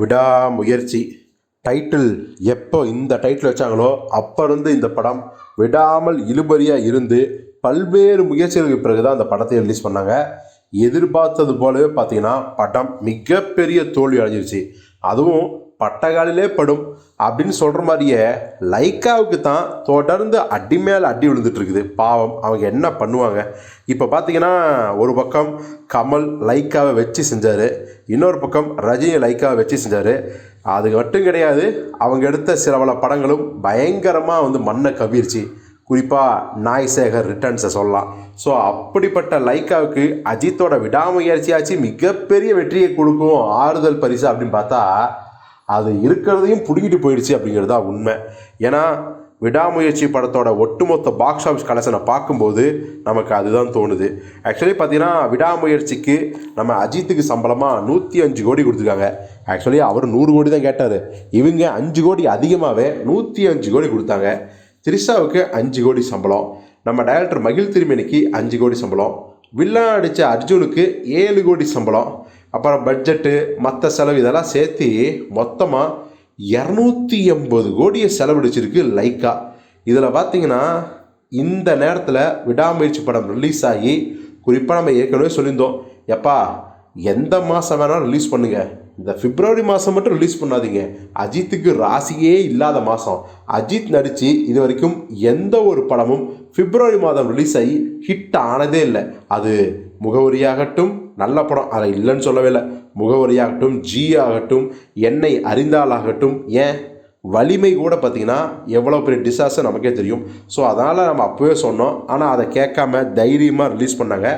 விடாமுயற்சி. டைட்டில் எப்போ இந்த டைட்டில் வச்சாங்களோ அப்போ இருந்து இந்த படம் விடாமல் இழுபறியாக இருந்து பல்வேறு முயற்சிகளுக்கு பிறகு தான் அந்த படத்தை ரிலீஸ் பண்ணாங்க. எதிர்பார்த்தது போலவே பார்த்தீங்கன்னா படம் மிகப்பெரிய தோல்வி அடைஞ்சிருச்சு. அதுவும் பட்டகாலிலே படும் அப்படின்னு சொல்கிற மாதிரியே லைக்காவுக்கு தான் தொடர்ந்து அடி மேலே அடி விழுந்துட்டு இருக்குது பாவம் அவங்க என்ன பண்ணுவாங்க? இப்போ பார்த்தீங்கன்னா ஒரு பக்கம் கமல் லைக்காவை வச்சு செஞ்சார். இன்னொரு பக்கம் ரஜினி லைக்காவை வச்சு செஞ்சார். அது மட்டும் கிடையாது அவங்க எடுத்த சில பல படங்களும் பயங்கரமாக வந்து மண்ணை கவிர்ச்சி குறிப்பாக நாய் சேகர் ரிட்டர்ன்ஸை சொல்லலாம். ஸோ அப்படிப்பட்ட லைக்காவுக்கு அஜித்தோட விடாமுயற்சியாச்சு மிகப்பெரிய வெற்றியை கொடுக்கும் ஆறுதல் பரிசு அப்படின்னு பார்த்தா அது இருக்கிறதையும் பிடுங்கிட்டு போயிடுச்சு அப்படிங்கிறது தான் உண்மை. ஏன்னா விடாமுயற்சி படத்தோட ஒட்டுமொத்த பாக்ஸ் ஆஃபீஸ் கலெக்ஷனை பார்க்கும்போது நமக்கு அதுதான் தோணுது. ஆக்சுவலி பார்த்தீங்கன்னா விடாமுயற்சிக்கு நம்ம அஜித்துக்கு சம்பளமாக நூற்றி அஞ்சு கோடி கொடுத்துருக்காங்க. ஆக்சுவலி அவர் நூறு கோடி தான் கேட்டார். இவங்க அஞ்சு கோடி அதிகமாகவே நூற்றி அஞ்சு கோடி கொடுத்தாங்க. த்ரிஷாவுக்கு அஞ்சு கோடி சம்பளம். நம்ம டைரக்டர் மகிழ் திருமணிக்கு அஞ்சு கோடி சம்பளம். வில்லன் அடித்த அர்ஜுனுக்கு ஏழு கோடி சம்பளம். அப்புறம் பட்ஜெட்டு மற்ற செலவு இதெல்லாம் சேர்த்து மொத்தமாக இரநூத்தி எண்பது கோடியை செலவழிச்சிருக்கு லைக்கா இதில் பார்த்தீங்கன்னா இந்த நேரத்தில் விடாமுயற்சி படம் ரிலீஸ் ஆகி குறிப்பாக நம்ம ஏற்கனவே சொல்லியிருந்தோம். எப்பா எந்த மாதம் வேணாலும் ரிலீஸ் பண்ணுங்கள் இந்த பிப்ரவரி மாதம் மட்டும் ரிலீஸ் பண்ணாதீங்க. அஜித்துக்கு ராசியே இல்லாத மாதம் அஜித் நடித்து இது வரைக்கும் எந்த ஒரு படமும் பிப்ரவரி மாதம் ரிலீஸ் ஆகி ஹிட் ஆனதே இல்லை. அது முகவரியாகட்டும் நல்ல படம் அதை இல்லைன்னு சொல்லவே இல்லை. முகவரியாகட்டும் ஜி ஆகட்டும் என்னை அறிந்தாலாகட்டும் ஏன் வலிமை கூட பார்த்திங்கன்னா எவ்வளோ பெரிய டிசாஸ்டர் நமக்கே தெரியும். ஸோ அதனால் நம்ம அப்போவே சொன்னோம். ஆனால் அதை கேட்காம தைரியமாக ரிலீஸ் பண்ணாங்க.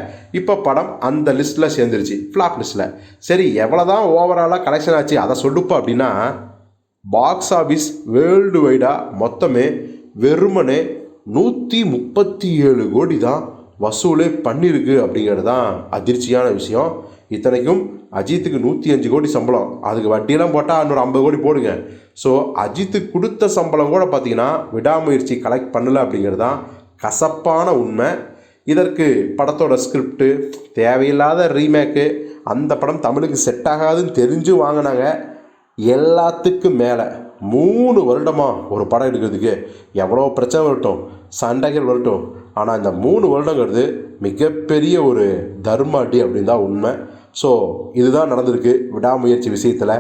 இப்போ படம் அந்த லிஸ்ட்டில் சேர்ந்துருச்சு. ஃப்ளாப் லிஸ்ட்டில் சரி எவ்வளோ தான் ஓவராலாக கலெக்ஷன் ஆச்சு அதை சொல்லுப்பா அப்படின்னா பாக்ஸ் ஆஃபீஸ் வேர்ல்டு வைடாக மொத்தமே வெறுமனே நூற்றி முப்பத்தி ஏழு கோடி தான் வசூலே பண்ணியிருக்கு அப்படிங்கிறது தான் அதிர்ச்சியான விஷயம். இத்தனைக்கும் அஜித்துக்கு நூற்றி அஞ்சு கோடி சம்பளம். அதுக்கு வட்டியெல்லாம் போட்டால் இன்னொரு ஐம்பது கோடி போடுங்க. ஸோ அஜித்துக்கு கொடுத்த சம்பளம் கூட பார்த்தீங்கன்னா விடாமுயற்சி கலெக்ட் பண்ணல அப்படிங்கிறது தான் கசப்பான உண்மை. இதற்கு படத்தோட ஸ்கிரிப்டு தேவையில்லாத ரீமேக்கு அந்த படம் தமிழுக்கு செட் ஆகாதுன்னு தெரிஞ்சு வாங்கினாங்க. எல்லாத்துக்கும் மேலே மூணு வருடமாக ஒரு படம் எடுக்கிறதுக்கு எவ்வளோ பிரச்சனை வரட்டும் சண்டைகள் வரட்டும். ஆனால் இந்த மூணு வருடங்கிறது மிகப்பெரிய ஒரு தர்ம அடி அப்படின்னு தான் உண்மை. ஸோ இதுதான் நடந்திருக்கு. விடாமுயற்சி விஷயத்தில்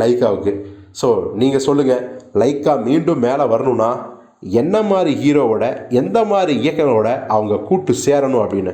லைக்காவுக்கு ஸோ நீங்கள் சொல்லுங்கள் லைக்கா மீண்டும் மேலே வரணும்னா என்ன மாதிரி ஹீரோவோட எந்த மாதிரி இயக்கங்களோட அவங்க கூட்டு சேரணும் அப்படின்னு?